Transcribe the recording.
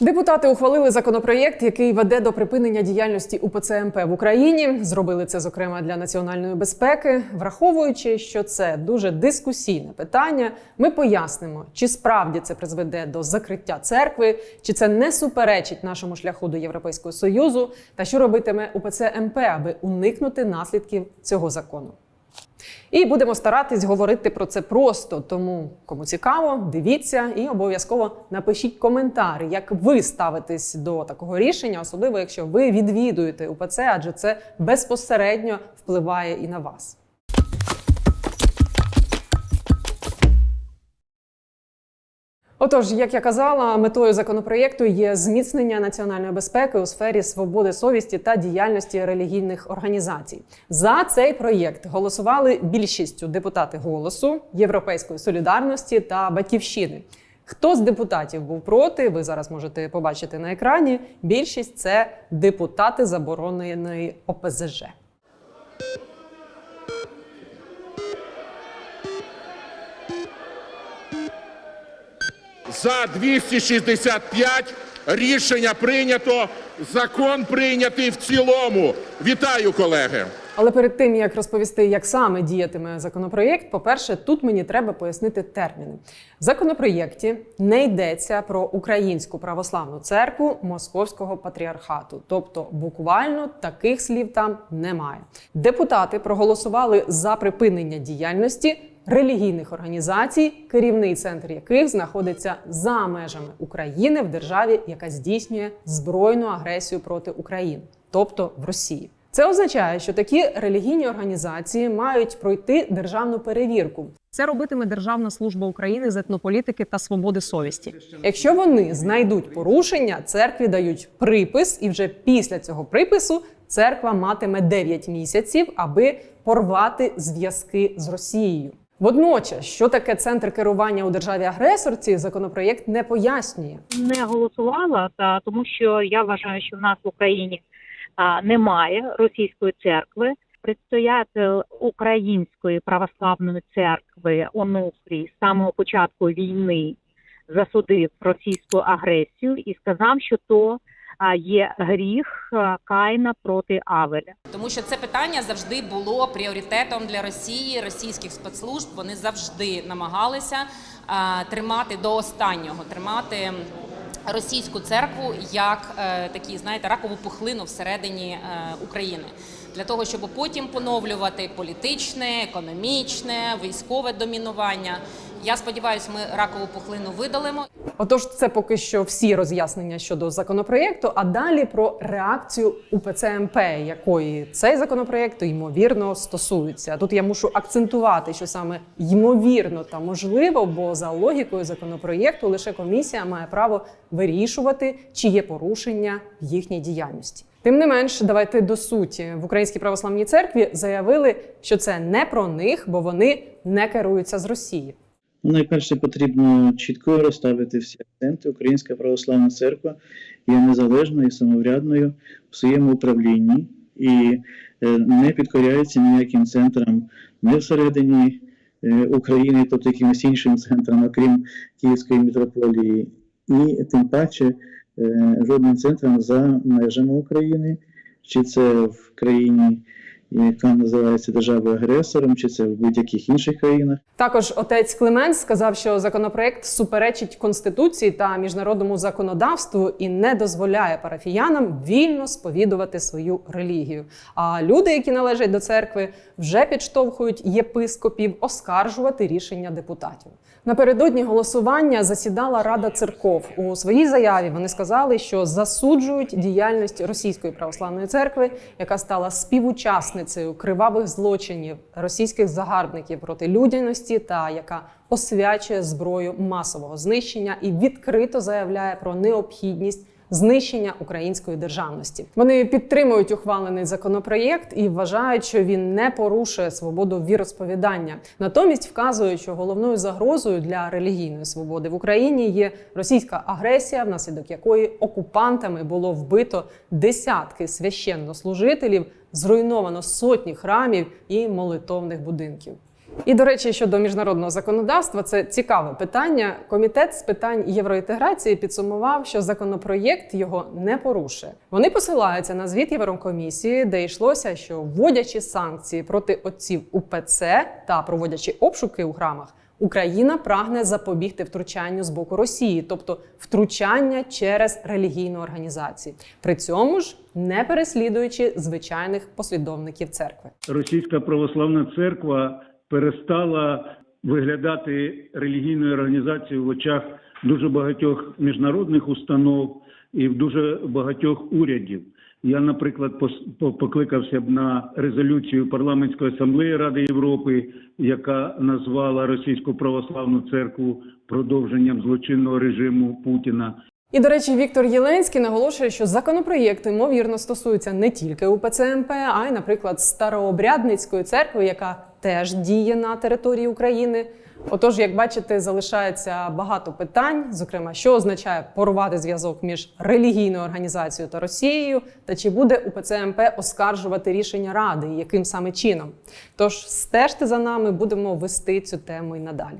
Депутати ухвалили законопроєкт, який веде до припинення діяльності УПЦ МП в Україні. Зробили це зокрема для національної безпеки. Враховуючи, що це дуже дискусійне питання, ми пояснимо, чи справді це призведе до закриття церкви, чи це не суперечить нашому шляху до Європейського союзу, та що робитиме УПЦ МП, аби уникнути наслідків цього закону. І будемо старатись говорити про це просто. Тому, кому цікаво, дивіться і обов'язково напишіть коментар, як ви ставитесь до такого рішення, особливо якщо ви відвідуєте УПЦ, адже це безпосередньо впливає і на вас. Отож, як я казала, метою законопроєкту є зміцнення національної безпеки у сфері свободи совісті та діяльності релігійних організацій. За цей проєкт голосували більшістю депутати голосу, Європейської солідарності та батьківщини. Хто з депутатів був проти? Ви зараз можете побачити на екрані. Більшість це депутати забороненої ОПЗЖ. За 265 рішення прийнято. Закон прийнятий в цілому. Вітаю, колеги. Але перед тим як розповісти, як саме діятиме законопроєкт, по-перше, тут мені треба пояснити терміни. В законопроєкті не йдеться про українську православну церкву Московського патріархату, тобто буквально таких слів там немає. Депутати проголосували за припинення діяльності релігійних організацій, керівний центр яких знаходиться за межами України в державі, яка здійснює збройну агресію проти України, тобто в Росії. Це означає, що такі релігійні організації мають пройти державну перевірку. Це робитиме Державна служба України з етнополітики та свободи совісті. Якщо вони знайдуть порушення, церкві дають припис, і вже після цього припису церква матиме 9 місяців, аби порвати зв'язки з Росією. Водночас, що таке центр керування у державі агресорці, законопроєкт не пояснює. не голосувала, та тому що я вважаю, що в нас в Україні а, немає російської церкви. Предстоятель Української православної церкви Онуфрій з самого початку війни засудив російську агресію і сказав, що то є гріх а, Каїна проти Авеля. Тому що це питання завжди було пріоритетом для Росії, російських спецслужб. Вони завжди намагалися тримати до останнього, тримати російську церкву як е, такі, знаєте, ракову пухлину всередині е, України. Для того щоб потім поновлювати політичне, економічне, військове домінування. Я сподіваюся, ми ракову пухлину видалимо. Отож, це поки що всі роз'яснення щодо законопроєкту. А далі про реакцію УПЦ МП, якої цей законопроєкт ймовірно стосується. Тут я мушу акцентувати, що саме ймовірно та можливо, бо за логікою законопроєкту лише комісія має право вирішувати, чи є порушення в їхній діяльності. Тим не менш, давайте до суті в Українській православній церкві заявили, що це не про них, бо вони не керуються з Росії. Ну, найперше потрібно чітко розставити всі акценти. Українська православна церква є незалежною і самоврядною в своєму управлінні і е, не підкоряється ніяким центрам не всередині е, України, тобто якимось іншим центрам, окрім Київської мітрополії, і тим паче е, жодним центром за межами України, чи це в країні, яка називається державою агресором, чи це в будь-яких інших країнах. Також отець Клименс сказав, що законопроект суперечить конституції та міжнародному законодавству і не дозволяє парафіянам вільно сповідувати свою релігію. А люди, які належать до церкви, вже підштовхують єпископів оскаржувати рішення депутатів. Напередодні голосування засідала Рада церков. У своїй заяві вони сказали, що засуджують діяльність Російської православної церкви, яка стала співучасницею кривавих злочинів російських загарбників проти людяності, та яка освячує зброю масового знищення і відкрито заявляє про необхідність знищення української державності. Вони підтримують ухвалений законопроєкт і вважають, що він не порушує свободу віросповідання. Натомість вказують, що головною загрозою для релігійної свободи в Україні є російська агресія, внаслідок якої окупантами було вбито десятки священнослужителів, зруйновано сотні храмів і молитовних будинків. І до речі, щодо міжнародного законодавства, це цікаве питання. Комітет з питань євроінтеграції підсумував, що законопроєкт його не порушує. Вони посилаються на звіт Єврокомісії, де йшлося, що вводячи санкції проти отців УПЦ та проводячи обшуки у храмах. Україна прагне запобігти втручанню з боку Росії, тобто втручання через релігійну організацію, при цьому ж не переслідуючи звичайних послідовників церкви. Російська православна церква перестала виглядати релігійною організацією в очах дуже багатьох міжнародних установ і в дуже багатьох урядів. Я, наприклад, покликався б на резолюцію парламентської асамблеї Ради Європи, яка назвала Російську православну церкву продовженням злочинного режиму Путіна. І до речі, Віктор Єленський наголошує, що законопроєкт ймовірно стосується не тільки УПЦ МП, а й, наприклад, Старообрядницької церкви, яка теж діє на території України. Отож, як бачите, залишається багато питань, зокрема, що означає порвати зв'язок між релігійною організацією та Росією, та чи буде УПЦ МП оскаржувати рішення ради, яким саме чином. Тож стежте за нами, будемо вести цю тему і надалі.